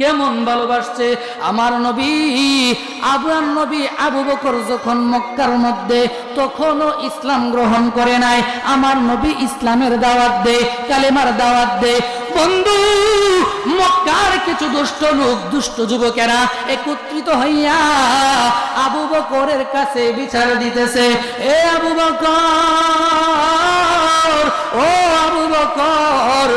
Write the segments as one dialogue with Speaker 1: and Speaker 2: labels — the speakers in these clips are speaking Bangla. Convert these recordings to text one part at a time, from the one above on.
Speaker 1: কেমন ভালোবাসছে? আমার নবী আবুয়ার নবী আবু বকর যখন মক্কার মধ্যে তখনও ইসলাম গ্রহণ করে নাই, আমার নবী ইসলামের দাওয়াত দে, কালেমার দাওয়াত দে। বন্ধু, মক্কার কিছু দুষ্ট লোক, দুষ্ট যুবকেরা একত্রিত হইয়া আবু বকরের কাছে বিচার দিতেছে। এ আবু বকর ও আবু বকর,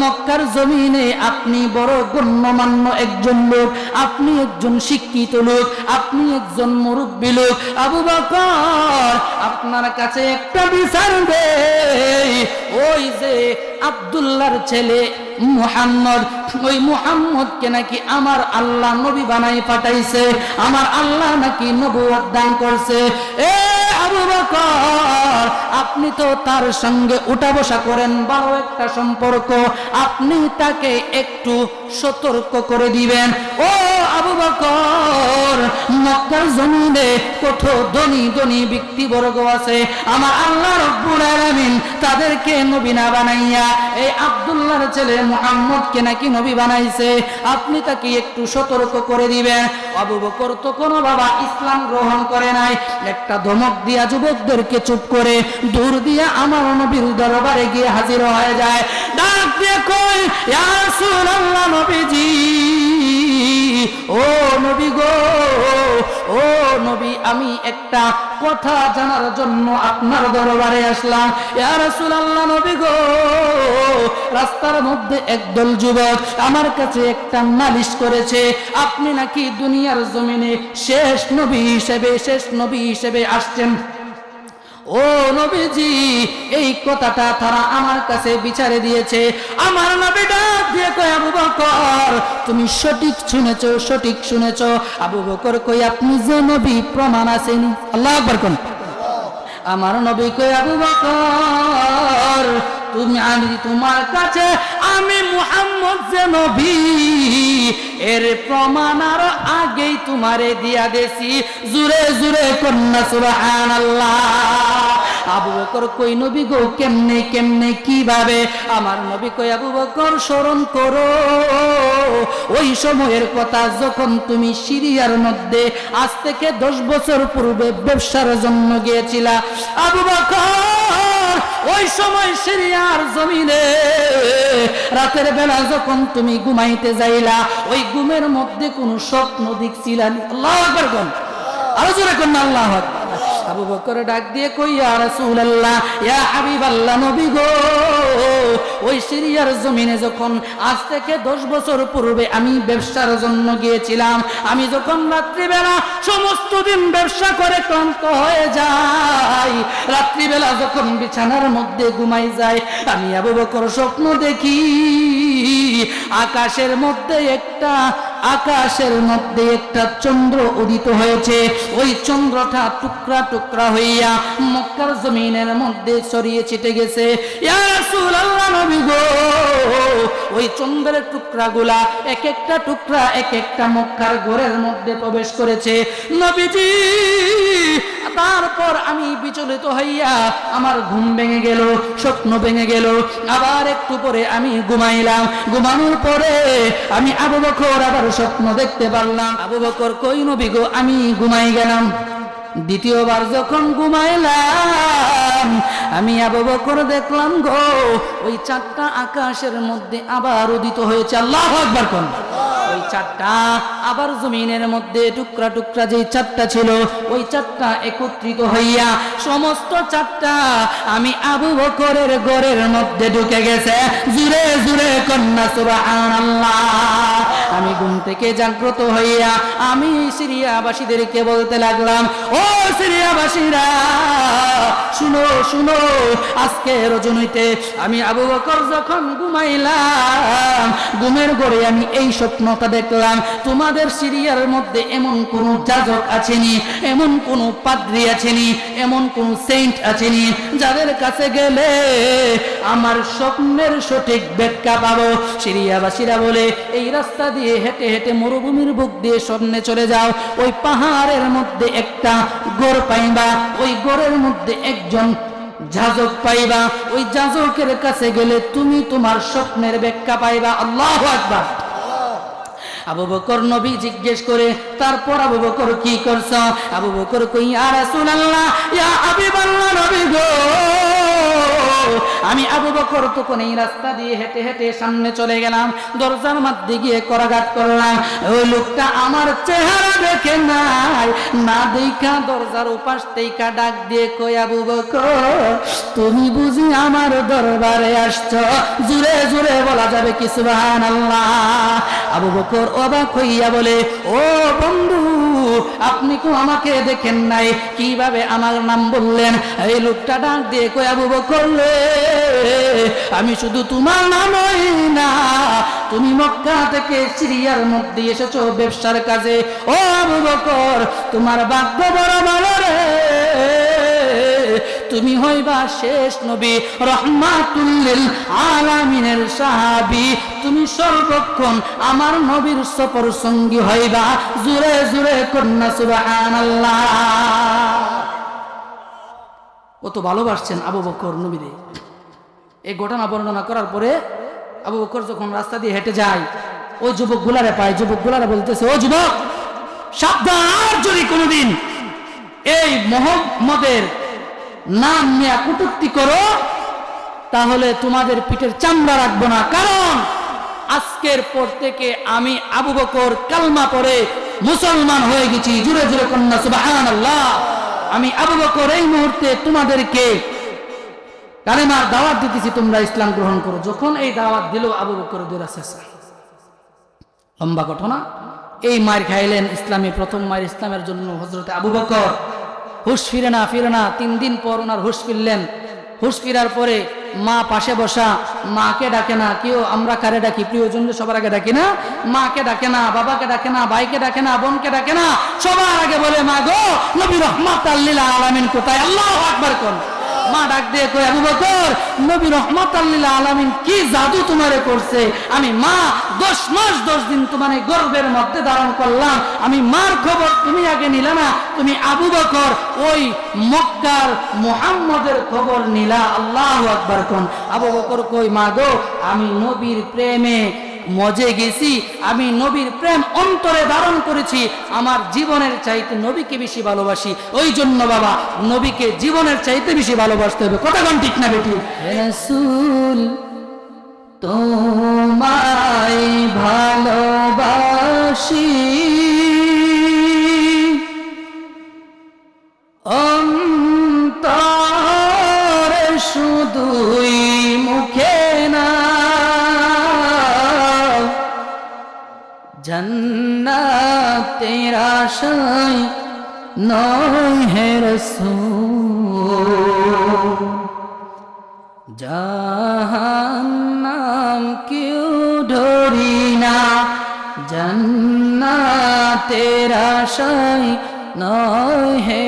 Speaker 1: মক্কার জমিনে আপনি বড় গণ্যমান্য একজন লোক, আপনি একজন শিক্ষিত লোক, আপনি একজন মুরব্বী লোক। আবু বকর, আপনার কাছে একটা বিচার ওই যে আব্দুল্লাহর ছেলে মুহাম্মদ, ওই মুহাম্মদকে নাকি আমার আল্লাহ নবী বানাই পাঠাইছে, আমার আল্লাহ নাকি নবুয়ত দান করছে। এ আবু বকর আপনি তো তার সঙ্গে উঠা বসা করেন ভালো একটা সম্পর্ক, আপনি তাকে একটু সতর্ক করে দিবেন। ও আবু বকর, মক্কার জমিনে কত ধনী ধনী ব্যক্তিবর্গ আছে। আমার আল্লাহ রব্বুল আলামিন তাদেরকে নবী না বানাইয়া, এই আব্দুল্লাহর ছেলে মুহাম্মদকে নাকি নবী বানাইছে, আপনি তাকে একটু সতর্ক করে দিবেন। আবু বকর তো কোনো বাবা ইসলাম গ্রহণ করে নাই। একটা ধমক দিয়া যুবকদেরকে চুপ করে দূর দিয়া আমার নবীর দরবারে গিয়ে হাজির হয়ে যায়। ডাক দিয়ে কই, ইয়া রাসূলুল্লাহ নবীজি, ও নবী গো, ও নবী, আমি একটা কথা জানার জন্য আপনার দরবারে আসলাম। ইয়া রাসূলুল্লাহ নবী গো, রাস্তার মধ্যে একদল যুবক আমার কাছে একটা নালিশ করেছে, আপনি নাকি দুনিয়ার জমিনে শেষ নবী হিসেবে, শেষ নবী হিসেবে আসছেন? ও নবীজি, এই কথাটা তারা আমার কাছে বিচারে দিয়েছে। আমার নবী ডাক দিয়ে কই আবু বকর, তুমি সঠিক শুনেছ সঠিক শুনেছ। আবু বকর কই আপনি যে নবী, প্রমাণ আছেন আল্লাহ আকবার আমার নবী কই আবু বকর তুমি আমি, তোমার কাছে আমি মুহাম্মদ যে নবী। এর প্রমাণ আর আগেই তোমারে দিয়া দেছি জুরে জুরে কন্যা, সুবহানাল্লাহ। আবু বকর কই নবী গো, কেমনে কেমনে, কীভাবে? আমার নবী কই আবু বকর, স্মরণ করো। ওই সময়ের কথা যখন তুমি সিরিয়ার মধ্যে আজ থেকে দশ বছর পূর্বে ব্যবসার জন্য গিয়েছিলা। আবু বকর ওই সময় সিরিয়ার জমিনে রাতের বেলা যখন তুমি ঘুমাইতে যাইলা, ওই ঘুমের মধ্যে কোনো স্বপ্ন দেখছিলা? আল্লাহ আকবার কোন আরও জোরে কোন আল্লাহ। আবু বকর ডাক দিয়ে কই আর রাসূলুল্লাহ, ইয়া হাবিবাল্লাহ নবী গো ওই সিরিয়ার জমিনে যখন আজ থেকে দশ বছর পূর্বে আমি ব্যবসার জন্য গিয়েছিলাম, আমি যখন রাত্রিবেলা সমস্ত দিন ব্যবসা করে ক্লান্ত হয়ে যাই, রাত্রিবেলা যখন বিছানার মধ্যে ঘুমাই যায় আমি আবু বকর স্বপ্ন দেখি, আকাশের মধ্যে একটা আকাশের মধ্যে একটা চন্দ্র উদিত হয়েছে। ওই চন্দ্রটা টুকরা টুকরা হইয়া মক্কার জমিনের মধ্যে ছড়িয়ে ছিটে গেছে। ওই চন্দ্রের টুকরা গুলা এক একটা টুকরা এক একটা মক্কার ঘরের মধ্যে প্রবেশ করেছে। নবীজি তারপর আমি বিচলিত হইয়া আমার ঘুম ভেঙে গেল, স্বপ্ন ভেঙে গেল। আবার একটু পরে আমি ঘুমাইলাম। ঘুমানোর পরে আমি আবু বকর আবার স্বপ্ন দেখতে পারলাম। আবু বকর কই নবী গো, আমি ঘুমাই গেলাম। দ্বিতীয়বার যখন ঘুমাইলাম, আমি আবু বকর দেখলাম গো, ওই চারটা আকাশের মধ্যে আবার উদিত হয়েছে। আল্লাহ আকবার কোন। ওই চারটা, আবার জমিনের মধ্যে টুকরা টুকরা যে চারটা ছিল, ওই চারটা একত্রিত হইয়া সমস্ত চারটা আমি আবু বকরের ঘরের মধ্যে ঢুকে গেছে। জুড়ে জুড়ে কন্যা, সুবহানাল্লাহ। আমি ঘুম থেকে জাগ্রত হইয়া আমি সিরিয়াবাসীদেরকে বলতে লাগলাম, ও সিরিয়াবাসীরা শুনো, আজকে রজনীতে আমি আবু বকর যখন ঘুমাইলাম, ঘুমের ঘরে আমি এই স্বপ্নটা দেখলাম, তোমাদের সিরিয়ার মধ্যে এমন কোন যাজক আছেনি, এমন কোন পাদ্রী আছেনি, এমন কোন সেন্ট আছেনি, যাদের কাছে গেলে আমার স্বপ্নের সঠিক ব্যাখ্যা পাবো। সিরিয়াবাসীরা বলে, এই রাস্তা দিয়ে হেঁটে হেঁটে মরুভূমির বুক দিয়ে স্বপ্নে চলে যাও। ওই পাহাড়ের মধ্যে একটা গোড় পাইবা। ওই গোড়ের মধ্যে একজন যাজক পাইবা, ওই যাজকের কাছে গেলে তুমি তোমার স্বপ্নের ব্যাখ্যা পাইবা। আল্লাহ আকবার। আবু বকর নবী জিজ্ঞেস করে, তারপর আবু বকর কি করছ? আবু বকর কই আর রাসূলুল্লাহ, ইয়া হাবিবাল্লাহ নবী গো। আমি আবু বকর তখন এই রাস্তা দিয়ে হেঁটে হেঁটে সামনে চলে গেলাম। দরজার মধ্যে গিয়ে করাঘাত করলাম। ওই লোকটা আমার চেহারা দেখে নাই। না দেখা দরজার উপাস তেইকা ডাক দিয়ে কই আবু বকর, তুমি বুঝি আমার দরবারে আসছ? জুড়ে জুড়ে বলা যাবে কি সুবাহান আল্লাহ আবু বকর অবাক হইয়া বলে, ও বন্ধু আপনি কো আমাকে দেখেন নাই। কীভাবে আমার নাম বললেন? এই লোকটা ডাক দিয়ে কই আবু বকরলে আমি শুধু তোমার নামই না, তুমি মক্কা থেকে সিরিয়ার মধ্যে এসেছ ব্যবসার কাজে। ও আবু বকর, তোমার ভাগ্য বড় ভালো রে। তুমি হইবা শেষ নবী রহমাতুল্লিল আলামিনের সাহাবী। তুমি সর্বক্ষণ আমার নবীর সফর সঙ্গী হইবা জুরে জুরে কন্যা সুবহানাল্লাহ। কত ভালোবাসছেন আবু বকর নবীরে। এই ঘটনা বর্ণনা করার পরে আবু বকর যখন রাস্তা দিয়ে হেঁটে যায় ওই যুবক গুলারে পায়। যুবক গুলারে বলতেছে, ও যুবক, সাবধান যদি কোনোদিন এই মোহাম্মদের নাম নিয়ে কুটুক্তি করো, তাহলে তোমাদের পিঠের চামড়া রাখব না। কারণ আজকের পর থেকে আমি আবু বকর কালমা পরে মুসলমান হয়ে গেছি। জুড়ে জুড়ে কন্যা আল্লাহ আমি আবু বকর এই মুহূর্তে তোমাদেরকে কালেমার দাওয়াত দিতেছি, তোমরা ইসলাম গ্রহণ করো। যখন এই দাওয়াত দিল আবু বকর দুরা শেষা। লম্বা ঘটনা। এই মার খাইলেন ইসলামী, প্রথম মায়ের ইসলামের জন্য হজরতে আবু বকর। হুশ ফিরে না ফিরে না। তিন দিন পর ওনার হুশ ফিরলেন। হুশ ফিরার পরে মা পাশে বসা, মাকে ডাকে না, কেউ আমরা কারে ডাকি? প্রিয়জন সবার আগে ডাকি না? মাকে ডাকে না, বাবাকে ডাকে না, ভাইকে ডাকে না, বোনকে ডাকে না? সবার আগে বলে, মা গো, নবী রহমাত আল্লিল আলামিন কোথায়? আল্লাহ আকবার কোন? মা ডাক দিয়ে কই আবু বকর, নবী রহমত আল্লাহ আলামিন কি জাদু তোমারে করছে? আমি মা, দশ মাস দশ দিন তোমার এই গর্বের মধ্যে ধারণ করলাম। আমি মার খবর তুমি আগে নিলে না, তুমি আবু বকর, ওই মক্কার মুহাম্মদের খবর নিলা। আল্লাহ আকবার কোন। আবু বকর কই মা গো, আমি নবীর প্রেমে মজে গেছি, আমি নবীর প্রেম অন্তরে ধারণ করেছি, আমার জীবনের চাইতে নবীকে বেশি ভালোবাসি। ওই জন্য বাবা, নবীকে জীবনের চাইতে বেশি ভালোবাসতে হবে। কথাগণ ঠিক না বেটি? তোমায় ভালোবাসি। অন্তরে আশায় নয় হে জাহান্নাম কেউ ডরি না, জন্নাতের আশায় নয় হে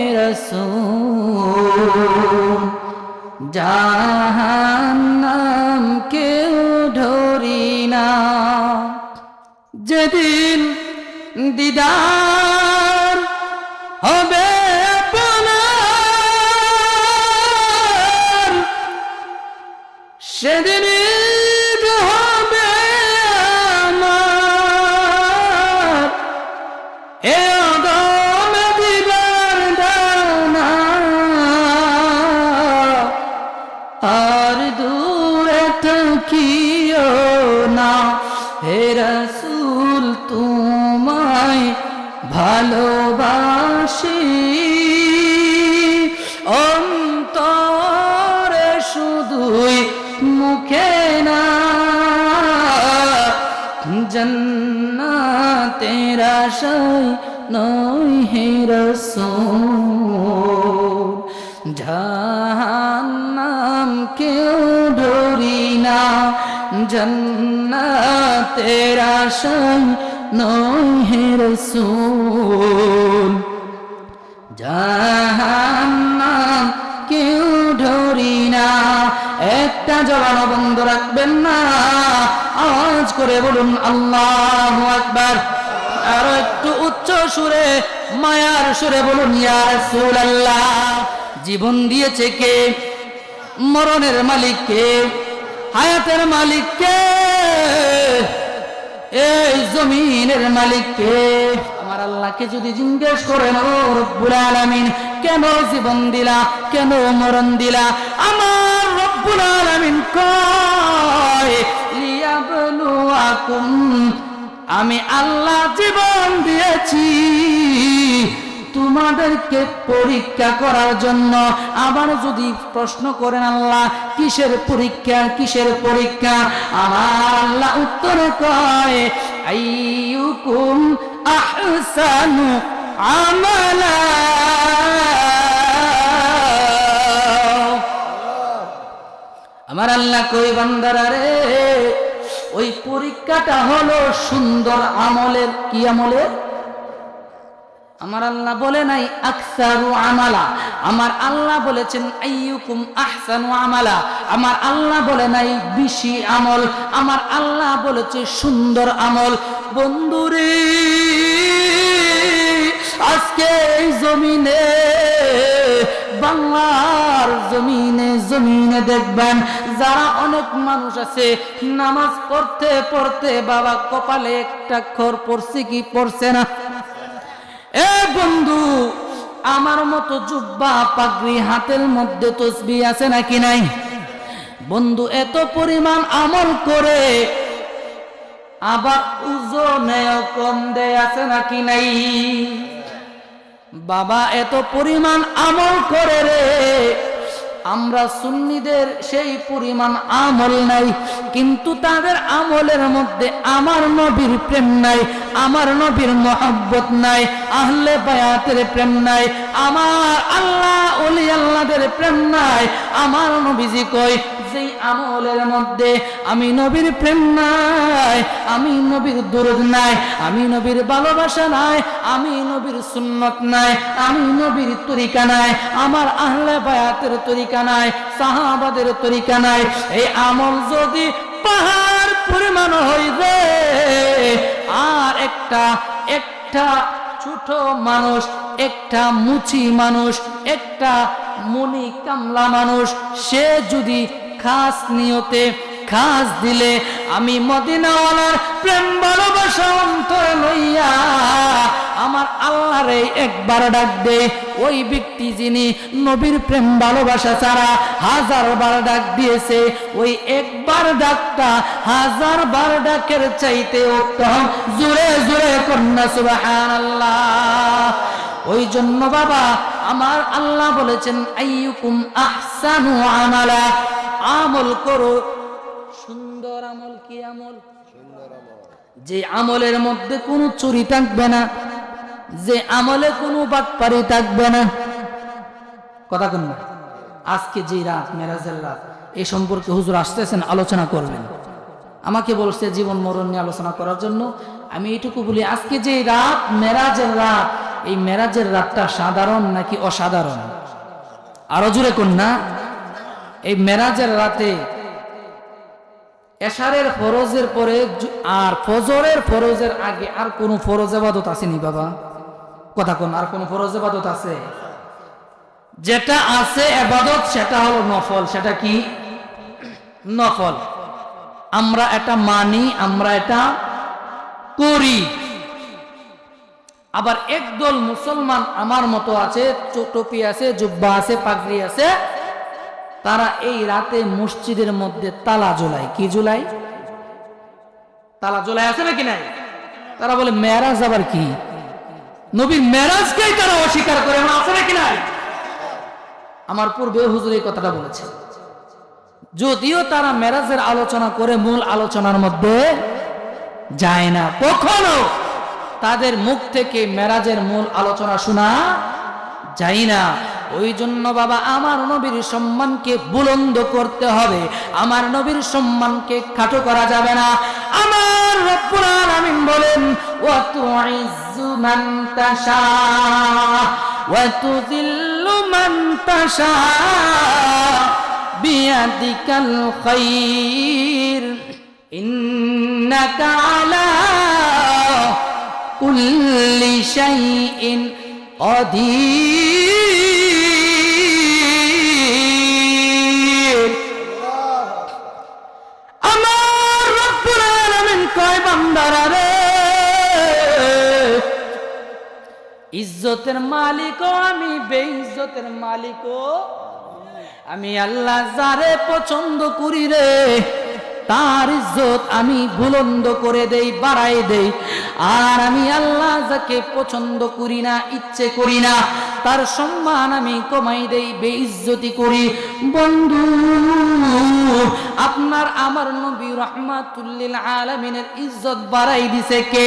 Speaker 1: জাহান্নাম কেউ ডরি না। যেদিন দিদার জন্নাতের আশায় নয় হে রসূল। জাহান্নাম কেউ ধরি না, একটা জবানো বন্ধ রাখবেন না। আওয়াজ করে বলুন, আল্লাহ আকবার। আরও একটু উচ্চ সুরে, মায়ার সুরে বলুন, ইয়া রাসূলুল্লাহ। জীবন দিয়েছে কে? মরণের মালিক কে? হায়াতের মালিক কে এই জমিনের মালিক কে আমার আল্লাহকে যদি জিজ্ঞেস করেন, ও রব্বুল আলামিন, কেন জীবন দিলা, কেন মরণ দিলা? আমার রব্বুল আলামিন আমি আল্লাহ জীবন দিয়েছি। তোমাদেরকে পরীক্ষা করার জন্য। আবার যদি প্রশ্ন করেন, আল্লাহ, কিসের পরীক্ষা কিসের পরীক্ষা? আমার আল্লাহ উত্তরে কয়, আইয়ুকুম আহসানু আমালা। আমার আল্লাহ কই, বান্দারা রে? ওই পরীক্ষাটা হলো সুন্দর আমলের, কি আমলের? আমার আল্লাহ বলে নাই, আকসারু আমালা। আমার আল্লাহ বলেছেন, আইয়ুকুম আহসানু আমালা। আমার আল্লাহ বলে নাই, বেশি আমল। আমার আল্লাহ বলেছে, সুন্দর আমল। বন্ধুরে, আজকে এই জমিনে, বাংলার জমিনে জমিনে দেখবেন, যারা অনেক মানুষ আছে, নামাজ পড়তে পড়তে বাবা কপালে একটা খর পড়ছে কি পড়ছে না? এ বন্ধু, আমার মতো জুব্বা পাগড়ি হাতের মধ্যে তসবি আছে নাকি নাই? বন্ধু, এত পরিমাণ আমল করে আবার ওজনেও কম দেয় আছে নাকি নাই? বাবা, এত পরিমাণ আমল করে রে আমরা সুন্নিদের সেই পরিমাণ আমল নাই, কিন্তু তাদের আমলের মধ্যে আমার নবীর প্রেম নাই, আমার নবীর মহব্বত নাই, আহলে বায়াতের প্রেম নাই, আমার আল্লাহ অলি আল্লাহদের প্রেম নাই। আমার নবীজি কই যেই আমলের মধ্যে আমি নবীর প্রেম নাই, আমি নবীর দরদ নাই, আমি নবীর ভালোবাসা নাই, আমি নবীর সুন্নত নাই, আমি নবীর তরিকা নাই, আমার আহলে বায়াতের তরিকা নাই সাহাবাদের তরিকা নাই এই আমল যদি পাহাড় পরিমাণ হইবে আর একটা একটা ছোট মানুষ, একটা মুচি মানুষ, একটা মনি কামলা মানুষ, সে যদি খাস নিয়তে খাস দিলে আমি মদিনাওয়ালার প্রেম ভালোবাসা অন্তর লইয়া আমার আল্লাহরে একবার ডাক দে। ওই ব্যক্তি যিনি নবীর প্রেম ভালোবাসা ছাড়া হাজার বার ডাক দিয়েছে, ওই একবার ডাকটা হাজার বার ডাকের চাইতে উত্তম। জুড়ে জুড়ে কন্যা, সুবহানাল্লাহ। ওই জন্য বাবা, আমার আল্লাহ বলেছেন, আইয়ুকুম আহসানু আমালা। আমল করো সুন্দর আমল কি আমল? যে আমলের মধ্যে কোনো চুরি থাকবে না যে আমলে কোনো বাটপারি থাকবে না। কথা কোন আজকে যে রাত মেরাজের রাত এই সম্পর্কে হুজুর আসতেছেন আলোচনা করবেন। আমাকে বলছে জীবন মরণ নিয়ে আলোচনা করার জন্য। আমি এটুকু বলি আজকে যে রাত মেরাজের রাত এই মেরাজের রাতটা সাধারণ নাকি অসাধারণ? আরও জুড়ে কোন না। এই মেরাজের রাতে এশারের ফরজের পরে আর ফজরের ফরজের আগে আর কোনো ফরজ এবাদত আসেনি বাবা। কথা কোন, আর কোনো ফরজ এবাদত আছে? যেটা আছে এবাদত সেটা হলো নফল। সেটা কি? নফল। আমরা এটা মানি, আমরা এটা করি। আবার একদল মুসলমান আমার মতো আছে টুপি আছে, জুব্বা আছে, পাগড়ি আছে তারা এই রাতে মসজিদের মধ্যে তালা জ্বলায়। কি জ্বলাই তালা জ্বলায় আছে নাকি নাই? তারা বলে মেরাজ আবার কি? নবীর মেরাজকেই তারা অস্বীকার করে এমন আছে নাকি নাই? আমার পূর্বে হুজুর এই কথাটা বলেছে। যদিও তারা মেরাজের আলোচনা করে মূল আলোচনার মধ্যে যায় না, কখনো তাদের মুখ থেকে মেরাজের মূল আলোচনা শোনা যায় না। ওই জন্য বাবা, আমার নবীর সম্মানকে বুলন্দ করতে হবে। আমার নবীর সম্মানকে খাটো করা যাবে না। আমার রব্বুল আলামিন বলেন ওয়া তুইজ্জু মান তাশা ওয়া তুযিল্লু মান তাশা, বিয়াদিকাল খায়র ইন্নাকা আলা কুল্লি শাইইন অধীর ইজ্জতের মালিকও আমি, বেইজ্জতের মালিকও। আমি আল্লাহ যারে পছন্দ করি রে, তার ইজ্জত আমি বুলন্দ করে দেই, বাড়াই দেই। আর আমি আল্লাহ যাকে পছন্দ করি না, ইচ্ছে করি না, তার সম্মান আমি কমাই দেই, বেইজ্জতি করি। বন্ধু, আপনার আমার নবী রহমাতুল্লিল আলমিনের ইজ্জত বাড়াই দিছে কে?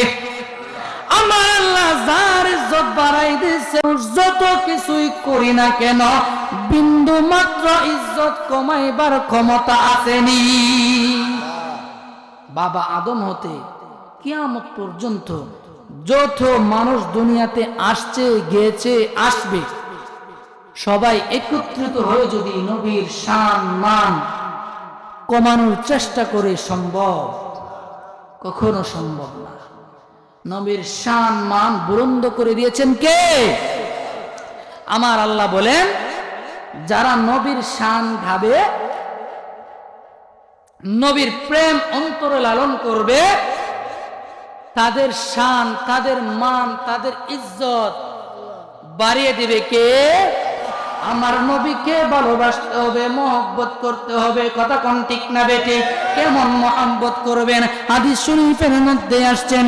Speaker 1: আমার আল্লাহ যার ইজ্জত বাড়াই দিছে যত কিছুই করি না কেন, বিন্দু মাত্র ইজ্জত কমাইবার ক্ষমতা আসেনি। বাবা আদম হতে কিয়ামত পর্যন্ত যত মানুষ দুনিয়াতে আসছে, গিয়েছে, আসবে, সবাই একত্রিত হয়ে যদি নবীর শান, মান কমানোর চেষ্টা করে সম্ভব, কখনো সম্ভব না। নবীর শান মান বুলন্দ করে দিয়েছেন কে? আমার আল্লাহ বলেন, যারা নবীর শান গাবে নবীর প্রেম অন্তরে লালন করবে, তাদের শান, তাদের মান, তাদের ইজ্জত বাড়িয়ে দিবে কে? আমার নবীকে ভালোবাসতে হবে, মহব্বত করতে হবে, কথা কোন ঠিক না বেটে কেমন মহব্বত করবেন? আদি শরীফের মধ্যে আসছেন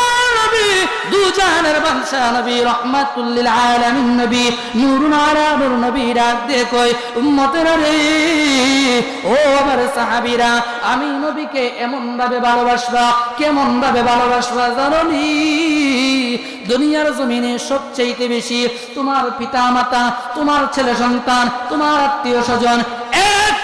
Speaker 1: নবী দুজানের নবী, রহমাতুল্লিল আলামিন নবী, নূরুন রে ও আমার সাহাবীরা, আমি নবীকে এমন ভাবে ভালোবাসবা কেমন ভাবে ভালোবাসবা জানোনি? দুনিয়ার জমিনে সবচেয়ে বেশি তোমার পিতা মাতা তোমার ছেলে সন্তান, তোমার আত্মীয় স্বজন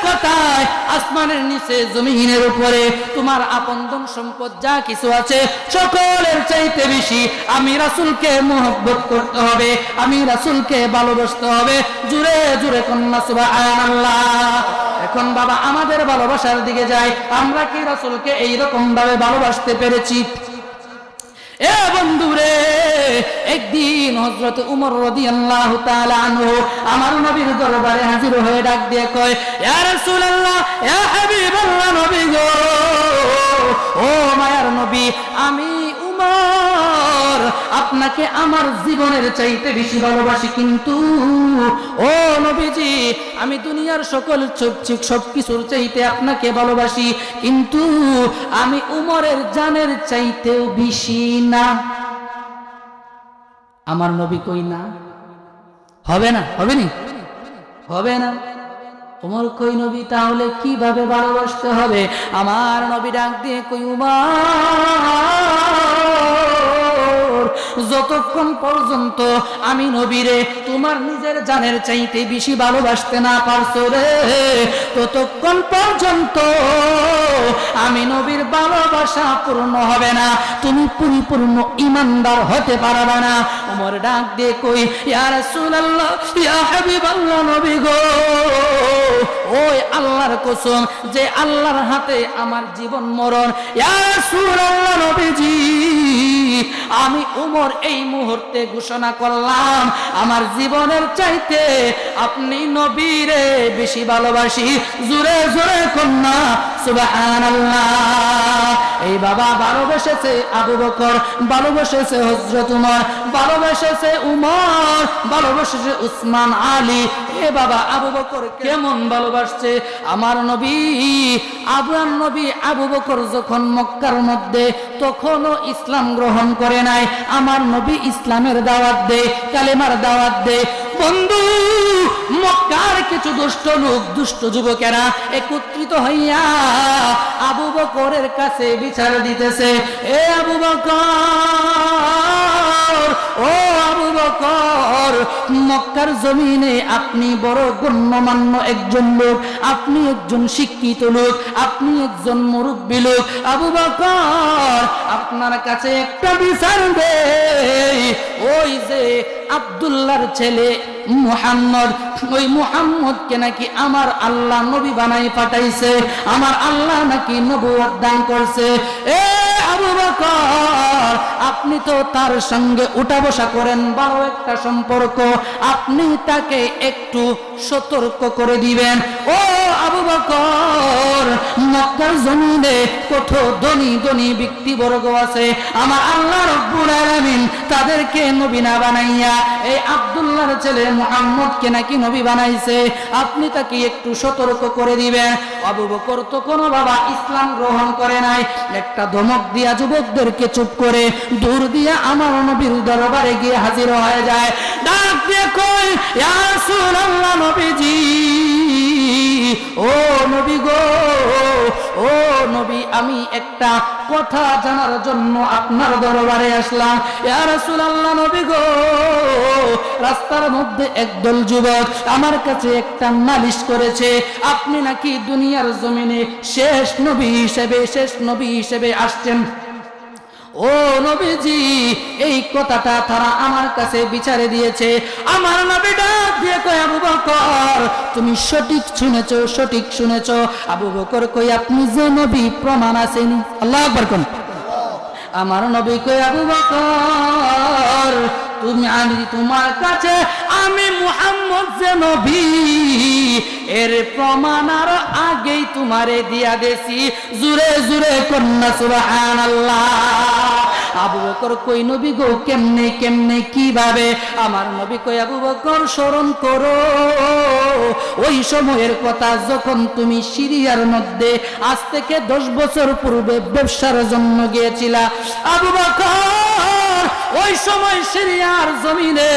Speaker 1: কথায় আসমানের নিচে, জমিনের উপরে। তোমার আপনজন সম্পদ যা কিছু আছে, সকলের চাইতে বেশি আমি রাসুলকে মোহব্বত করতে হবে, আমি রাসুলকে ভালোবাসতে হবে। জুড়ে জুড়ে কন্যা সুবাহ এখন বাবা আমাদের ভালোবাসার দিকে যাই আমরা কি রাসুলকে এইরকম ভাবে ভালোবাসতে পেরেছি? এ বন্ধুরে, একদিন হজরত উমর রদি আল্লাহ আনহু আমার নবীর দরবারে হাজির হয়ে ডাক দিয়ে কয়, ইয়া রাসূলুল্লাহ, ইয়া হাবিবাল্লাহ নবী গো, ও মায়ার নবী, আমি আপনাকে আমার জীবনের চাইতে বেশি ভালোবাসি কিন্তু, ও নবীজি, আমি দুনিয়ার সকল চোখ সব কিছুর চাইতে আপনাকে ভালোবাসি কিন্তু, আমি উমরের জানের চাইতেও বেশি না। আমার নবী কই না? হবে না? হবে নি? হবে না। উমর কই নবী? তাহলে কীভাবে ভালোবাসতে হবে? আমার নবী ডাক দিয়ে কই, উমার! যতক্ষণ পর্যন্ত আমি নবীরে তোমার নিজের জানের চাইতে বেশি ভালোবাসতে না পারছ রে, ততক্ষণ পর্যন্ত আমি নবীর ভালোবাসা পূর্ণ হবে না। তুমি পরিপূর্ণ ইমানদার হতে পারবে না। উমর ডাক দিয়ে কই, ইয়া রাসূলুল্লাহ, ইয়া হাবিবাল্লাহ নবী গো। ওই আল্লাহর কসম, যে আল্লাহর হাতে আমার জীবন মরণ। ইয়া রাসূলুল্লাহ নবীজি, আমি উমর এই মুহূর্তে ঘোষণা করলাম, আমার জীবনের চাইতে আপনি নবীরে বেশি ভালোবাসি। জোরে জোরে কন্যা, সুবহানাল্লাহ। এই বাবা ভালোবেসেছে আবু বকর ভালোবেসেছে হযরত উমর ভালোবেসেছে উমর ভালোবেসেছে উসমান আলী। এ বাবা আবু বকর কেমন ভালোবাসছে? আমার নবী আবুয়ান নবী আবু বকর যখন মক্কার মধ্যে তখনও ইসলাম গ্রহণ করে নাই, আমার নবী ইসলামের দাওয়াত দে, কালেমার দাওয়াত দে। বন্ধু মক্কার কিছু দুষ্ট লোক, দুষ্ট যুবকেরা একত্রিত হইয়া আবু বকরের কাছে বিচার দিতেছে। এ আবু বকর, ও আবু বকর, মক্কার জমিনে আপনি বড় গণ্যমান্য একজন লোক, আপনি একজন শিক্ষিত লোক, আপনি একজন মুরব্বী লোক। আবু বকর, আপনার কাছে একটা বিচার দে ওই যে আব্দুল্লাহর ছেলে মুহাম্মদ, ওই মুহাম্মদকে নাকি আমার আল্লাহ নবী বানাই পাঠাইছে, আমার আল্লাহ নাকি নবুয়ত দান করছে। এ আবু বকর, আপনি তো তার সঙ্গে উঠা বসা করেন ভালো একটা সম্পর্ক, আপনি তাকে একটু সতর্ক করে দিবেন। ও আবু বকর, মক্কার জমিনে কত ধনী ধনী ব্যক্তিবর্গ আছে, আমার আল্লাহ রব্বুল আলামিন তাদেরকে নবী না বানাইয়া, এই আব্দুল্লাহর ছেলে মুহাম্মদকে নাকি নবী বানাইছে? আপনি তাকে একটু সতর্ক করে দিবেন। আবু বকর তো কোনো বাবা ইসলাম গ্রহণ করে নাই। একটা ধমক দিয়া যুবকদেরকে চুপ করে, দূর দিয়া আমার নবীর দরবারে গিয়ে হাজির হয়ে যায়। ডাক দিয়ে কই ইয়া রাসূলুল্লাহ নবীজি। ও নবী গো, ও নবী, আমি একটা কথা জানার জন্য আপনার দরবারে আসলাম। ইয়া নবী গো, রাস্তার মধ্যে একদল যুবক আমার কাছে একটা নালিশ করেছে, আপনি নাকি দুনিয়ার জমিনে শেষ নবী হিসেবে, শেষ নবী হিসেবে আসছেন? ও নবীজি, এই কথাটা তারা আমার কাছে বিচারে দিয়েছে। আমার নবী ডাক দিয়ে কই আবু বকর, তুমি সঠিক শুনেছো সঠিক শুনেছো। আবু বকর কই আপনি যে নবী, প্রমাণ আছেন আল্লাহ আমার নবী কই আবু বকর তুমি আমি তোমার কাছে, আমি মুহাম্মদ যে নবী। এর প্রমাণ আর আগেই তোমারে দিয়া দেছি জুরে জুরে কন্যা আবু বকর কই নবী গো, কেমনে কেমনে, কীভাবে? আমার নবী কই, আবু বকর, স্মরণ করো। ওই সময়ের কথা যখন তুমি সিরিয়ার মধ্যে আজ থেকে দশ বছর পূর্বে ব্যবসার জন্য গিয়েছিলা, আবু বকর ওই সময় সিরিয়ার জমিনে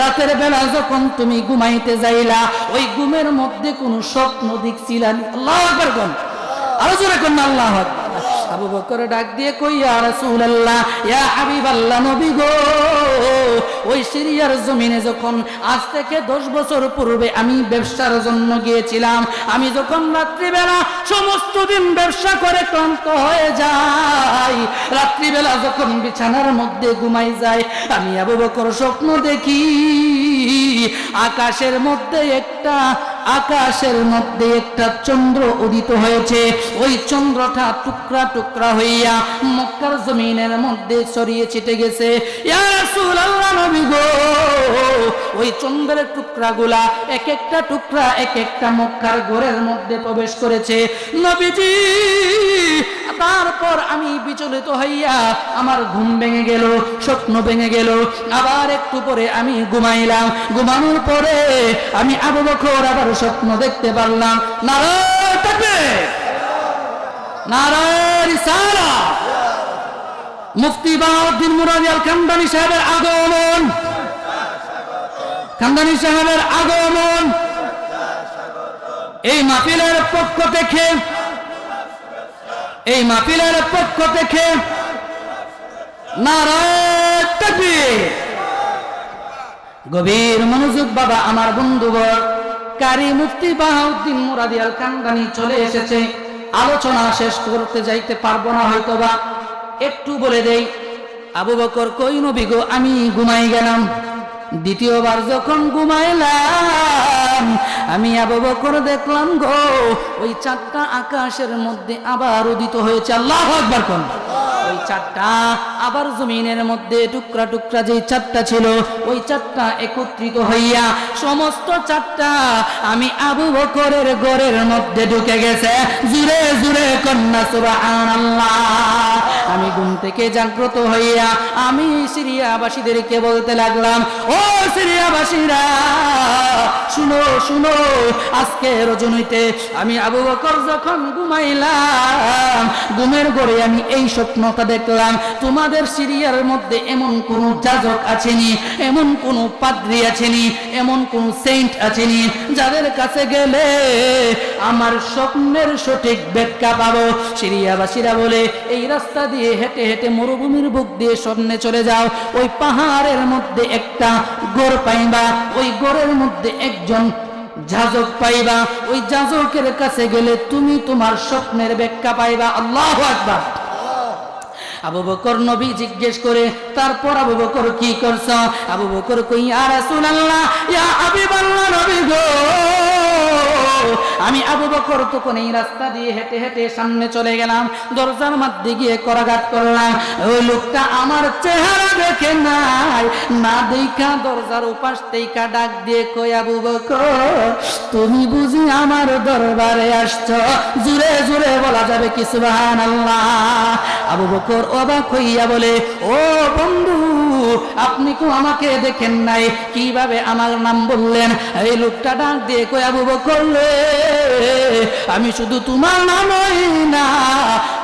Speaker 1: রাতের বেলা যখন তুমি ঘুমাইতে যাইলা, ওই ঘুমের মধ্যে কোনো স্বপ্ন দেখছিলাম? আল্লাহ আরও জোরে কন্যা আল্লাহ আকবার। আবু বকর ডাক দিয়ে কই, ইয়া রাসূলুল্লাহ, ইয়া হাবিবাল্লাহ নবী গো, ওই সিরিয়ার জমিনে যখন আজ থেকে দশ বছর পূর্বে আমি ব্যবসার জন্য গিয়েছিলাম, আমি যখন রাত্রিবেলা সমস্ত দিন ব্যবসা করে ক্লান্ত হয়ে যাই, রাত্রিবেলা যখন বিছানার মধ্যে ঘুমাই যায় আমি আবু বকর স্বপ্ন দেখি, আকাশের মধ্যে একটা আকাশের মধ্যে একটা চন্দ্র উদিত হয়েছে। ওই চন্দ্রটা টুকরা টুকরা হইয়া মক্কার জমিনের মধ্যে ছড়িয়ে ছিটে গেছে। ওই চন্দ্রের টুকরাগুলা এক একটা টুকরা, এক একটা মক্কার ঘরের মধ্যে প্রবেশ করেছে। নবীজি, তারপর আমি বিচলিত হইয়া আমার ঘুম ভেঙে গেল, স্বপ্ন ভেঙে গেল। আবার একটু পরে আমি ঘুমাইলাম। ঘুমানোর পরে আমি আবু বকর আবার স্বপ্ন দেখতে পারলাম। বাউদ্দিন আল কান্দানি সাহেবের আগমন। কান্দানি সাহেবের আগমন। এই মাহফিলের পক্ষ থেকে, এই মাহফিলের পক্ষ গভীর মনোযোগ বাবা, আমার বন্ধুবর কারি মুফতি বাহাউদ্দিন মুরাদি আল কান্দানি চলে এসেছে। আলোচনা শেষ করতে যাইতে পারব না হয়তো বা একটু বলে দেই, আবু বকর কই নবী গো, আমি ঘুমাই গেলাম। দ্বিতীয়বার যখন ঘুমাইলাম, আমি আবু বকর দেখলাম গো, ওই চারটা আকাশের মধ্যে আবার উদিত হয়েছে। আল্লাহ আকবার কোন। ওই চারটা আবার জমিনের মধ্যে টুকরা টুকরা যে চারটা ছিল, ওই চারটা একত্রিত হইয়া সমস্ত চারটা আমি আবু বকরের ঘরের মধ্যে ঢুকে গেছে। জুড়ে জুড়ে কন্যা আমি ঘুম থেকে জাগ্রত হইয়া আমি সিরিয়াবাসীদেরকে বলতে লাগলাম, ও সিরিয়াবাসীরা, শুনো শুনো, আজকে রজনীতে আমি আবু বকর যখন ঘুমাইলাম, ঘুমের ঘরে আমি এই স্বপ্নটা দেখলাম, তোমাদের সিরিয়ার মধ্যে এমন কোন যাজক আছেনি, এমন কোন পাদ্রি আছেনি, এমন কোন সেন্ট আছেনি, যাদের কাছে গেলে আমার স্বপ্নের সঠিক ব্যাখ্যা পাবো। সিরিয়াবাসীরা বলে, এই রাস্তা দিয়ে হেঁটে হেঁটে মরুভূমির বুক দিয়ে সামনে চলে যাও। ওই পাহাড়ের মধ্যে একটা গোর পাইবা, ওই গোরের মধ্যে একজন যাজক পাইবা। ওই যাজকের কাছে গেলে তুমি তোমার স্বপ্নের ব্যাখ্যা পাইবা। আল্লাহ আকবার। আবু বকর নবী জিজ্ঞেস করে, তারপর আবু বকর কি করছ? আবু বকর কই আর রাসূলুল্লাহ, ইয়া হাবিবাল্লাহ নবী গো। আমি আবু বকর তখন এই রাস্তা দিয়ে হেঁটে হেঁটে সামনে চলে গেলাম। দরজার মধ্যে গিয়ে করাঘাত করলাম। ওই লোকটা আমার চেহারা দেখে নাই। না দেখা দরজার উপাস তেইকা ডাক দিয়ে কই আবু বকর, তুমি বুঝি আমার দরবারে আসছো? জুড়ে জুড়ে বলা যাবে কি সুবাহান আল্লাহ আবু বকর অবাক হইয়া বলে, ও বন্ধু আপনি কো আমাকে দেখেন নাই। কীভাবে আমার নাম বললেন? এই লোকটা ডাক দিয়ে কই আবু বকরলে আমি শুধু তোমার নামই না,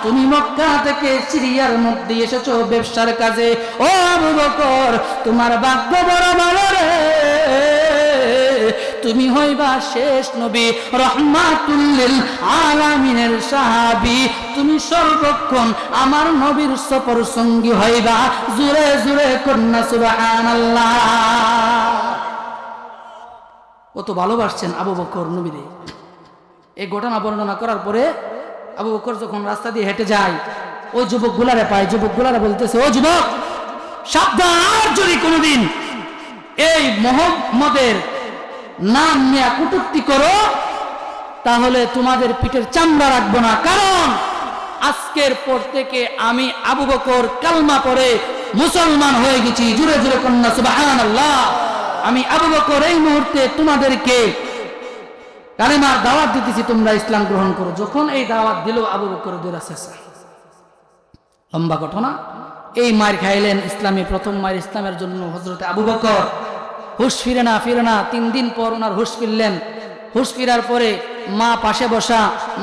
Speaker 1: তুমি মক্কা থেকে সিরিয়ার মধ্যে এসেছ ব্যবসার কাজে। ও আবু বকর, তোমার ভাগ্য বড় ভালো রে। তুমি হইবা শেষ নবী, রহমাতুল্লিল আলামিনের সাহাবী। তুমি সর্বক্ষণ আমার নবীর সফর সঙ্গী হইবা জুরে জুরে কন্যা সুবহানাল্লাহ। কত ভালোবাসছেন আবু বকর নবীরে। এই ঘটনা বর্ণনা করার পরে আবু বকর যখন রাস্তা দিয়ে হেঁটে যায় ওই যুবক গুলারে পায় যুবক গুলারে বলতেছে, ও যুবক, সাবধান আর যদি কোনোদিন এই মোহাম্মদের নাম নিয়ে কুটুক্তি করো, তাহলে তোমাদের পিঠের চামড়া রাখব না। কারণ আজকের পর থেকে আমি আবু বকর কালমা পরে মুসলমান হয়ে গেছি। জুড়ে জুড়ে কন্যা আল্লাহ আমি আবু বকর এই মুহূর্তে তোমাদেরকে কালেমার দাওয়াত দিতেছি, তোমরা ইসলাম গ্রহণ করো। যখন এই দাওয়াত দিল আবু বকর দুরা শেষা। লম্বা ঘটনা। এই মার খাইলেন ইসলামী, প্রথম মায়ের ইসলামের জন্য হজরতে আবু বকর। হুশ ফিরে না ফিরে না। তিন দিন পর ওনার হুশ ফিরলেন। হুশ ফিরার পরে মা পাশে বসা,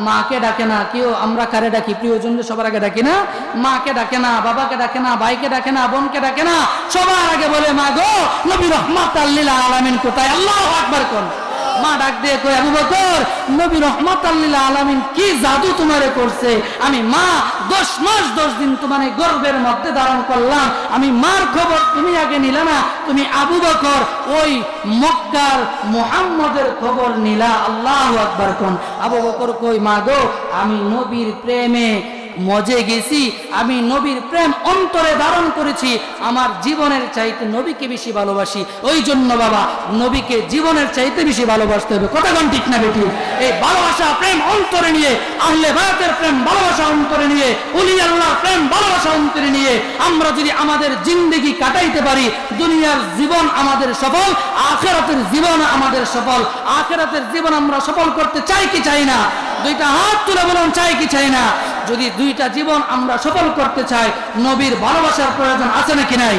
Speaker 1: মাকে ডাকে না কেউ আমরা কারে ডাকি? প্রিয়জনকে সবার আগে ডাকি না? মাকে ডাকে না, বাবাকে ডাকে না, ভাইকে ডাকে না, বোনকে ডাকে না, সবার আগে বলে, মা গো, নবী রহমাত আল্লাহ আলামিন কোথায়? আল্লাহ আকবার কোন? মা ডাক দিয়ে আবু বকর, নবী আলামিন কি জাদু তোমারে করছে? আমি মা, দশ মাস দশ দিন তোমারে গর্বের মধ্যে ধারণ করলাম। আমি মার খবর তুমি আগে নিলা না, তুমি আবু বকর, ওই মক্কার মোহাম্মদের খবর নিলা। আল্লাহ আকবার কোন। আবু বকর কই মা গো, আমি নবীর প্রেমে মজে গেছি, আমি নবীর প্রেম অন্তরে ধারণ করেছি, আমার জীবনের চাইতে নবীকে বেশি ভালোবাসি। ওই জন্য বাবা, নবীকে জীবনের চাইতে বেশি ভালোবাসতে হবে। কথাগণ ঠিক না বেটি? এই ভালোবাসা, প্রেম অন্তরে নিয়ে, আহলে ভারতের প্রেম ভালোবাসা অন্তরে নিয়ে উলি আল্লাহ প্রেম ভালোবাসা অন্তরে নিয়ে, আমরা যদি আমাদের জিন্দগি কাটাইতে পারি, দুনিয়ার জীবন আমাদের সফল, আখেরাতের জীবন আমাদের সফল, আখেরাতের জীবন আমরা সফল করতে চাই কি চাই না? দুইটা হাত তুলে বলুন, চাই কি চাই না? যদি দুইটা জীবন আমরা সফল করতে চাই, নবীর ভালোবাসার প্রয়োজন আছে নাকি নাই?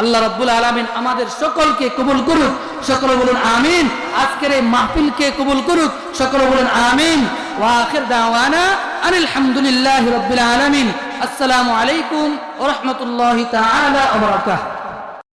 Speaker 1: আল্লাহ রাব্বুল আলামিন আমাদের সকলকে কবুল করুক, সকলে বলুন আমিন। আজকের এই মাহফিলকে কবুল করুক, সকলে বলুন আমিন। ওয়া আখির দাওয়ানা আনিল হামদুলিল্লাহি রাব্বিল আলামিন। আসসালামু আলাইকুম ওয়া রাহমাতুল্লাহি তাআলা ওয়া বারাকাতুহু।